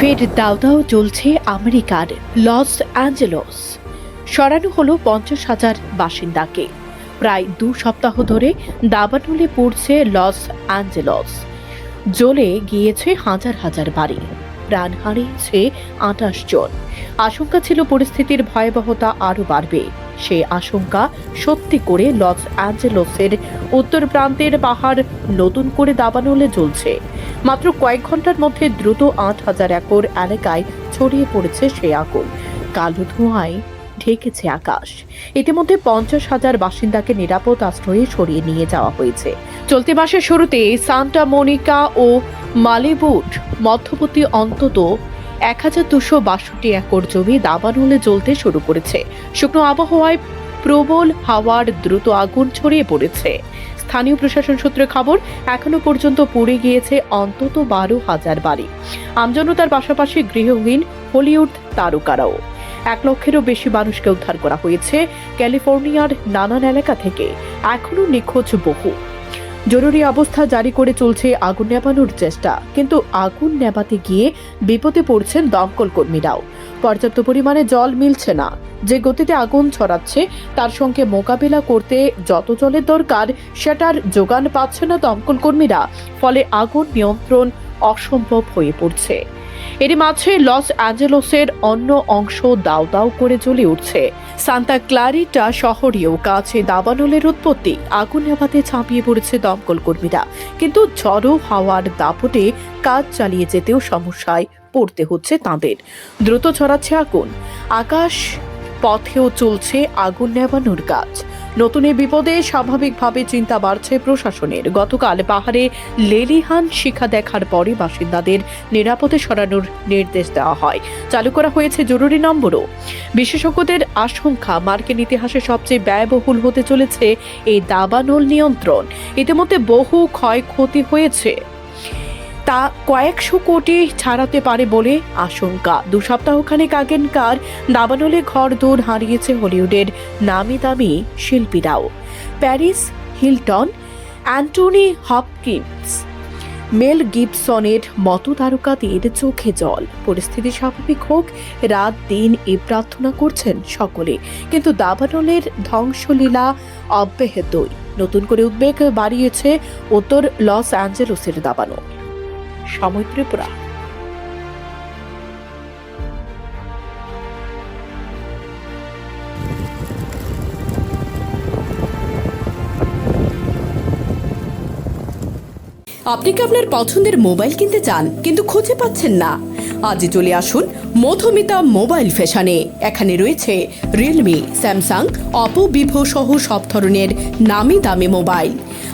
ফের দাও দাও চলছে আমেরিকার লস অ্যাঞ্জেলস। সরানো হলো পঞ্চাশ হাজার বাসিন্দাকে। প্রায় দু সপ্তাহ ধরে দাবানলে পড়ছে লস অ্যাঞ্জেলস। জ্বলে গিয়েছে হাজার হাজার বাড়ি। প্রাণ হারিয়েছে আঠাশ জন। আশঙ্কা ছিল পরিস্থিতির ভয়াবহতা আরও বাড়বে। সে আশঙ্কা সত্যি করে লস অ্যাঞ্জেলসের উত্তর প্রান্তের পাহাড় নতুন করে দাবানলে জ্বলছে। মাত্র কয়েক ঘণ্টার মধ্যে দ্রুত আট হাজার একর এলাকায় ছড়িয়ে পড়েছে সে আগুন। কালো ধোঁয়ায় ঢেকেছে আকাশ। ইতিমধ্যে পঞ্চাশ হাজার বাসিন্দাকে নিরাপদ আশ্রয়ে সরিয়ে নিয়ে যাওয়া হয়েছে। চলতি মাসের শুরুতে সান্টা মনিকা ও মালিবুট মধ্যবর্তী অন্তত এক হাজার দুশো বাষট্টি একর জমি দাবানলে জ্বলতে শুরু করেছে। শুকনো আবহাওয়ায় প্রবল হাওয়ার দ্রুত আগুন ছড়িয়ে পড়েছে। স্থানীয় প্রশাসন সূত্রে খবর, এখনও পর্যন্ত পুড়ে গিয়েছে অন্তত বারো হাজার বাড়ি। আমজনতার পাশাপাশি গৃহহীন হলিউড তারকারাও। এক লক্ষেরও বেশি মানুষকে উদ্ধার করা হয়েছে ক্যালিফোর্নিয়ার নানান এলাকা থেকে। এখনও নিখোঁজ বহু। জরুরি অবস্থা জারি করে চলছে আগুন নেভানোর চেষ্টা। কিন্তু আগুন নেভাতে গিয়ে বিপদে পড়ছেন দমকল কর্মীরাও। পর্যাপ্ত পরিমাণে জল মিলছে না। যে গতিতে আগুন ছড়াচ্ছে, তার সঙ্গে মোকাবিলা করতে যত জলের দরকার, সেটার যোগান পাচ্ছে না দমকল কর্মীরা। ফলে আগুন নিয়ন্ত্রণ অসম্ভব হয়ে পড়ছে। এরই মাঝে লস অ্যাঞ্জেলসের অন্য অংশ দাও দাও করে জ্বলে উঠছে। সান্তা ক্লারিটা শহরেও কাছে দাবানলের উৎপত্তি। আগুন নেভাতে ঝাঁপিয়ে পড়েছে দমকল কর্মীরা। কিন্তু ঝড়ো হাওয়ার দাপটে কাজ চালিয়ে যেতেও সমস্যায় পড়তে হচ্ছে তাঁদের। দ্রুত ছড়াচ্ছে আগুন। আকাশ পথেও চলছে আগুন নেভানোর কাজ। নতুন বিপদে স্বাভাবিকভাবে চিন্তা বাড়ছে প্রশাসনের। গতকাল পাহাড়ে লেলিহান শিখা দেখার পরে বাসিন্দাদের নিরাপদে সরানোর নির্দেশ দেওয়া হয়। চালু করা হয়েছে জরুরি নম্বরও। বিশেষজ্ঞদের আশঙ্কা, মার্কিন ইতিহাসে সবচেয়ে ব্যয়বহুল হতে চলেছে এই দাবানল নিয়ন্ত্রণ। ইতিমধ্যে বহু ক্ষয়ক্ষতি হয়েছে। তা কয়েকশো কোটি ছাড়াতে পারে বলে আশঙ্কা। দু সপ্তাহখানেক আগেনকার দাবানলে ঘর দৌড় হারিয়েছে হলিউডের নামি দামি শিল্পীরাও। Paris Hilton, Anthony Hopkins, Mel গিবসনের মতো তারকাদের চোখে জল। পরিস্থিতি স্বাভাবিক হোক, রাত, দিন এ প্রার্থনা করছেন সকলে। কিন্তু দাবানলের ধ্বংসলীলা অব্যাহতই। নতুন করে উদ্বেগ বাড়িয়েছে উত্তর লস অ্যাঞ্জেলসের দাবানল। সময় ত্রিপুরা আপনি কি আপনার পছন্দের মোবাইল কিনতে চান, কিন্তু খুঁজে পাচ্ছেন না? আজই চলে আসুন মধুমিতা মোবাইল ফ্যাশনে। এখানে রয়েছে রিয়েলমি স্যামসাং অপো ভিভো সহ সব ধরনের নামি দামি মোবাইল।